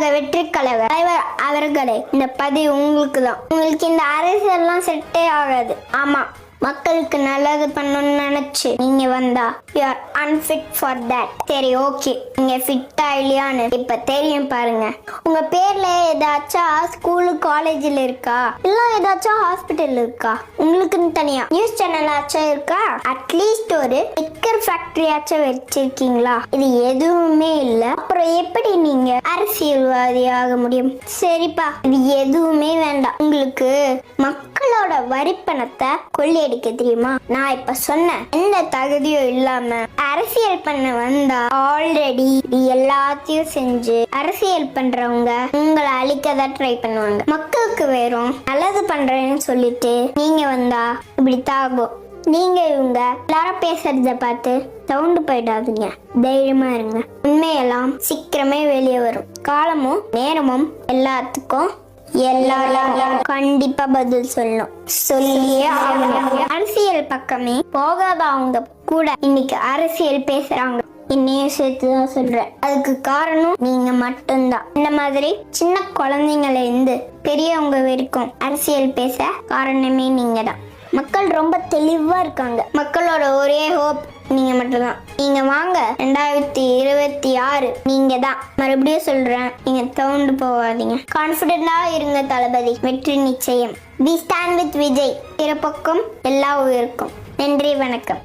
தமிழக வெற்றி கலைவர் தலைவர் அவர்களே இந்த பதிவு உங்களுக்கு தான் உங்களுக்கு இந்த அரசியல்லாம் செட்டே ஆகாது. ஆமா மக்களுக்கு நல்லது பண்ணணும்னு நினைச்சு நீங்க வந்தா you are unfit for that சரி ஓகே நீங்க ஃபிட்டா இல்லையான்னு இப்ப தெரியும் பாருங்க. உங்க பேர்ல ஏதாச்சும் ஸ்கூலு காலேஜில் இருக்கா? இல்ல ஏதாச்சும் ஹாஸ்பிட்டல் இருக்கா? உங்களுக்குன்னு தனியா நியூஸ் சேனல் ஆச்சும் இருக்கா? அட்லீஸ்ட் ஒரு ஸ்டிக்கர் ஃபேக்டரியாச்சும் வச்சிருக்கீங்களா? இது எதுவுமே இல்ல. எப்படி நீங்க அரசியல்வாதி ஆக முடியும்? சரிப்பா இது எதுவுமே வேண்டாம். உங்களுக்கு மக்களோட வரி பணத்தை கொள்ளையடிக்க தெரியுமா? நான் இப்ப சொன்னேன் எந்த தகுதியும் இல்லாம அரசியல் பண்ண வந்தா ஆல்ரெடி இது எல்லாத்தையும் செஞ்சு அரசியல் பண்றவங்க உங்களை அழிக்க தான் ட்ரை பண்ணுவாங்க. மக்களுக்கு வெறும் நல்லது பண்றேன்னு சொல்லிட்டு நீங்க வந்தா இப்படி தாகும் நீங்க இவங்க எல்லாரும் பேசுறத பார்த்து சவுண்டு போயிடாதீங்க. தைரியமா இருங்க. உண்மையெல்லாம் சீக்கிரமே வெளியே வரும். காலமும் நேரமும் எல்லாத்துக்கும் எல்லாரும் கண்டிப்பா பதில் சொல்லணும். சொல்லியே அரசியல் பக்கமே போகாதவங்க கூட இன்னைக்கு அரசியல் பேசுறாங்க. என்னையும் சேர்த்து தான் சொல்றேன். அதுக்கு காரணம் நீங்க மட்டும்தான். இந்த மாதிரி சின்ன குழந்தைங்கள இருந்து பெரியவங்க வரைக்கும் அரசியல் பேச காரணமே நீங்க தான் மக்கள் ரொம்ப தெளிவாக இருக்காங்க. மக்களோட ஒரே ஹோப் நீங்கள் மட்டும்தான். நீங்கள் வாங்க ரெண்டாயிரத்தி இருபத்தி ஆறு நீங்கள் தான். மறுபடியும் சொல்கிறேன் நீங்கள் தவுண்டு போகாதீங்க. கான்ஃபிடென்ட்டாக இருங்க தளபதி. வெற்றி நிச்சயம். வி ஸ்டாண்ட் வித் விஜய் இரு பக்கம் எல்லா உயிருக்கும். நன்றி வணக்கம்.